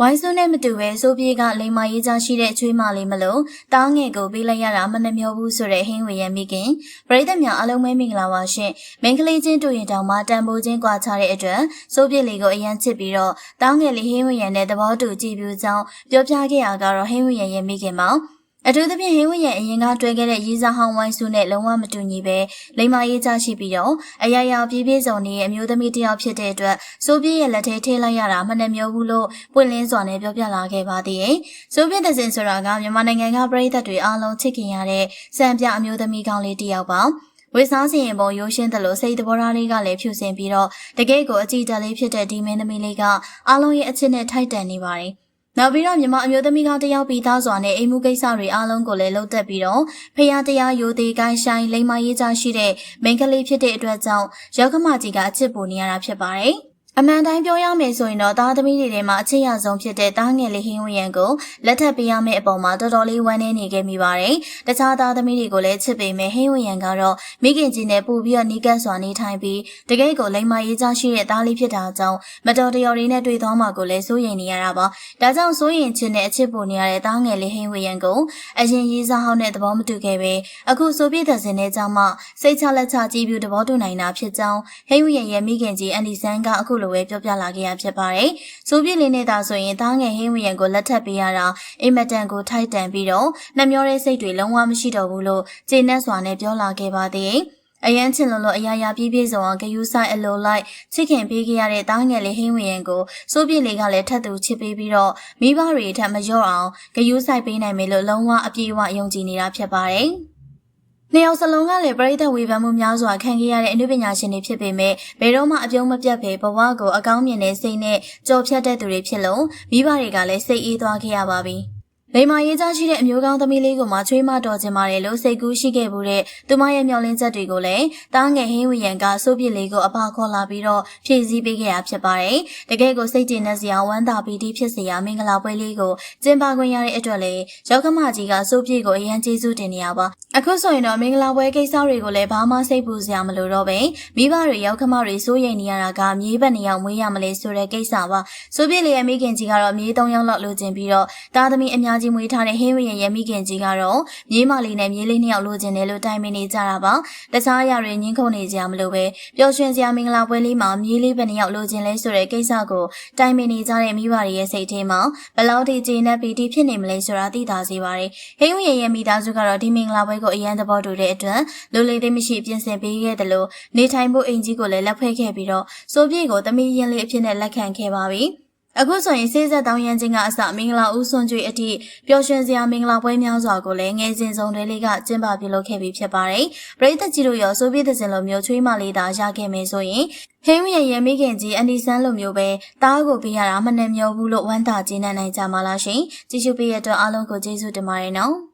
ဝိုင်းစွန်းနဲ့မတူပဲဆိုပြေကလိမ္မာရေးချရှိတဲ့ချွေးမလေးမလို့တားငယ်ကိုပေးလိုက်ရတာမနှမျောဘူးဆိုတဲ့ဟင်းဝေရမိခင်ပရိသတ်များအလုံးမဲမင်္ဂလာပါရှင်မင်္ဂလေးချင်းတွေ့ရင်တောင်မှတန်ဖိုးချင်းကွာခြားတဲ့အတွက်ဆိုပြေလေးကိုအရန်ချစ်ပြီးတော့တားငယ်လေးဟင်းဝေရနဲ့သဘောတူကြည်ပြူကြောင်းပြောပြခဲ့ရကတော့ဟင်းဝေရရဲ့မိခင်ပါ အထူးသဖြင့်ဟင်းဝရဲ့အရင်ကတွေ့ခဲ့တဲ့ရေးစားဟောင်းဝိုင်းစုနဲ့လုံးဝမတူညီပဲလိမ္မာရေးချရှိပြီးတော့အရာရာပြည့်ပြည့်စုံနေတဲ့အမျိုးသမီးတစ်ယောက်ဖြစ်တဲ့အတွက်စိုးပြည့်ရဲ့လက်ထဲထည့်လိုက်ရတာမနှမျောဘူးလို့ပွင့်လင်းစွာနဲ့ပြောပြလာခဲ့ပါသေးတယ်။စိုးပြည့်တဲ့စင်ဆိုတာကမြန်မာနိုင်ငံကပြည်သက်တွေအားလုံးချစ်ခင်ရတဲ့စံပြအမျိုးသမီးကောင်းလေးတစ်ယောက်ပါ။ဝေစားစီရင်ပုံရိုးရှင်းတယ်လို့စိတ်တဘောထားလေးကလည်းဖြူစင်ပြီးတော့တကယ့်ကိုအကြည့်တက်လေးဖြစ်တဲ့ဒီမင်းသမီးလေးကအားလုံးရဲ့အချစ်နဲ့ထိုက်တန်နေပါတယ်။ နောက်ပြီးတော့မြမအမျိုးသမီးကောင်းတယောက်ပြီးသားစွာနဲ့အိမ်မှုကိစ္စတွေအားလုံးကိုလည်းလှုပ်သက်ပြီးတော့ဖះတရားယိုသေးကိုင်းဆိုင်လိမ္မာရေးကြရှိတဲ့မိန်းကလေးဖြစ်တဲ့အတွက်ကြောင့်ရောက်ကမကြီးကအချစ်ပူနေရတာဖြစ်ပါတယ်။ အမှန်တိုင်းပြောရမယ်ဆိုရင်တော့သားသမီးတွေထဲမှာအချစ်ရဆုံးဖြစ်တဲ့သားငယ်လေးဟင်းဝရံကိုလက်ထပ်ပေးရမယ့်အပေါ်မှာတော်တော်လေးဝမ်းနည်းနေခဲ့မိပါတယ်။တခြားသားသမီးတွေကိုလည်းချစ်ပေမဲ့ဟင်းဝရံကတော့မိခင်ကြီးနဲ့ပူပြီးတော့နီးကပ်စွာနေထိုင်ပြီးတကယ်ကိုလိမ္မာရေးကြရှိတဲ့သားလေးဖြစ်တာကြောင့်မတော်တရော်တွေနဲ့တွေ့သွားမှကိုလည်းစိုးရိမ်နေရတာပါ။ဒါကြောင့်စိုးရိမ်ခြင်းနဲ့အချစ်ပူနေရတဲ့သားငယ်လေးဟင်းဝရံကိုအရင်ရေးစားဟောင်းတဲ့သဘောမတူခဲ့ပဲအခုဆိုပြတဲ့စင်တဲ့ကြောင့်မှစိတ်ချလက်ချကြည်ပြူသဘောတူနိုင်တာဖြစ်ကြောင်းဟင်းဝရံရဲ့မိခင်ကြီးအန်ဒီဆန်ကအခုလိုပဲပြောပြလာခဲ့ရဖြစ်ပါတယ်။စိုးပြည့်လေးနဲ့သာဆိုရင်သားငယ်ဟင်းဝရံကိုလက်ထပ်ပေးရတာအိမ်မတန်ကိုထိုက်တန်ပြီးတော့နှမျောတဲ့စိတ်တွေလုံးဝမရှိတော့ဘူးလို့ကျေနပ်စွာနဲ့ပြောလာခဲ့ပါသေးတယ်။အရန်ချင်လို့လို့အရာရာပြည့်ပြည့်စုံအောင်ဂယူးဆိုင်အလိုလိုက်ချစ်ခင်ပေးခဲ့ရတဲ့တားငယ်လေးဟင်းဝင်ရင်ကိုစိုးပြည့်လေးကလည်းထပ်သူချစ်ပေးပြီးတော့မိဘတွေထပ်မလျော့အောင်ဂယူးဆိုင်ပေးနိုင်မယ်လို့လုံးဝအပြည့်အဝယုံကြည်နေတာဖြစ်ပါတယ်။ နှစ်ယောက်စလုံးကလည်းပရိသတ်ဝေဖန်မှုများစွာခံခဲ့ရတဲ့အနုပညာရှင်တွေဖြစ်ပေမဲ့ဘယ်တော့မှအပြုံးမပြတ်ပဲဘဝကိုအကောင်းမြင်တဲ့စိတ်နဲ့ကြော်ဖြတ်တဲ့သူတွေဖြစ်လို့မိဘတွေကလည်းစိတ်အေးသွားခဲ့ရပါပြီ။ လိမ္မာရေးကြားရှိတဲ့အမျိုးကောင်းသမီးလေးကိုမှချွေးမတော်ခြင်းပါတယ်လို့စိတ်ကူးရှိခဲ့မှုတဲ့သူမရဲ့မျှော်လင့်ချက်တွေကိုလည်းတားငယ်ဟင်းဝရံကစိုးပြစ်လေးကိုအဖခေါ်လာပြီးတော့ဖြည့်ဆည်းပေးခဲ့ရဖြစ်ပါတယ်။တကယ်ကိုစိတ်ကျဉ်တဲ့စရာဝမ်းသာပီတိဖြစ်စရာမင်္ဂလာပွဲလေးကိုကျင်းပခွင့်ရတဲ့အတွက်လည်းရောက်ကမကြီးကစိုးပြစ်ကိုအရန်ကျေးဇူးတင်နေရပါ။အခုဆိုရင်တော့မင်္ဂလာပွဲကိစ္စတွေကိုလည်းဘာမှစိတ်ပူစရာမလိုတော့ပဲမိဘတွေရောက်ကမတွေစိုးရိမ်နေရတာကမြေးဘက်နေအောင်မွေးရမလဲဆိုတဲ့ကိစ္စပါ။စိုးပြစ်လေးရဲ့မိခင်ကြီးကတော့မြေး၃ယောက်လောက်လိုချင်ပြီးတော့တာသမီးအများကြီးမွေးထားတဲ့ဟင်းဝရင်ရဲ့မိခင်ကြီးကတော့မြေးမလေးနဲ့မြေးလေးနှစ်ယောက်လိုချင်တယ်လို့တိုင်ပင်နေကြတာပါတခြားအရာတွေညှင်းခုန်နေကြမလို့ပဲပျော်ရွှင်စရာမင်္ဂလာပွဲလေးမှာမြေးလေးပဲနှစ်ယောက်လိုချင်လဲဆိုတဲ့ကိစ္စကိုတိုင်ပင်နေကြတဲ့မိဘတွေရဲ့စိတ်ထဲမှာဘလောက်ထိကျေနပ်ပြီးတိဖြစ်နေမလဲဆိုတာသိသာစေပါတယ်ဟင်းဝရင်ရဲ့မိသားစုကတော့ဒီမင်္ဂလာပွဲကိုအရန်သဘောတူတဲ့အတွက်လူလေးသိမရှိပြင်ဆင်ပေးခဲ့တယ်လို့နေထိုင်ဖို့အိမ်ကြီးကိုလည်းလက်ဖွဲ့ခဲ့ပြီးတော့စိုးပြေကိုသမီးရင်လေးအဖြစ်နဲ့လက်ခံခဲ့ပါပြီ။ အခုဆိုရင်စေးဆက်တောင်းရန်ချင်းကအစမင်္ဂလာဦးစွန်ကျွေအထိပျော်ရွှင်စရာမင်္ဂလာပွဲများစွာကိုလည်းငယ်စဉ်ဆုံးတွေလေးကကျင်းပပြုလုပ်ခဲ့ပြီးဖြစ်ပါတယ်။ပရိသတ်ကြီးတို့ရောဆိုဗီယက်စင်လိုမျိုးချွေးမလေးသာရခဲ့မယ်ဆိုရင်ဟင်းရရဲ့မိခင်ကြီးအန်ဒီဆန်လိုမျိုးပဲတားကိုပေးရတာမနှမျောဘူးလို့ဝမ်းသာကျေနပ်နိုင်ကြပါလားရှင်။ကြည့်ရှုပေးရတဲ့အတွက်အားလုံးကိုကျေးဇူးတင်ပါတယ်နော်။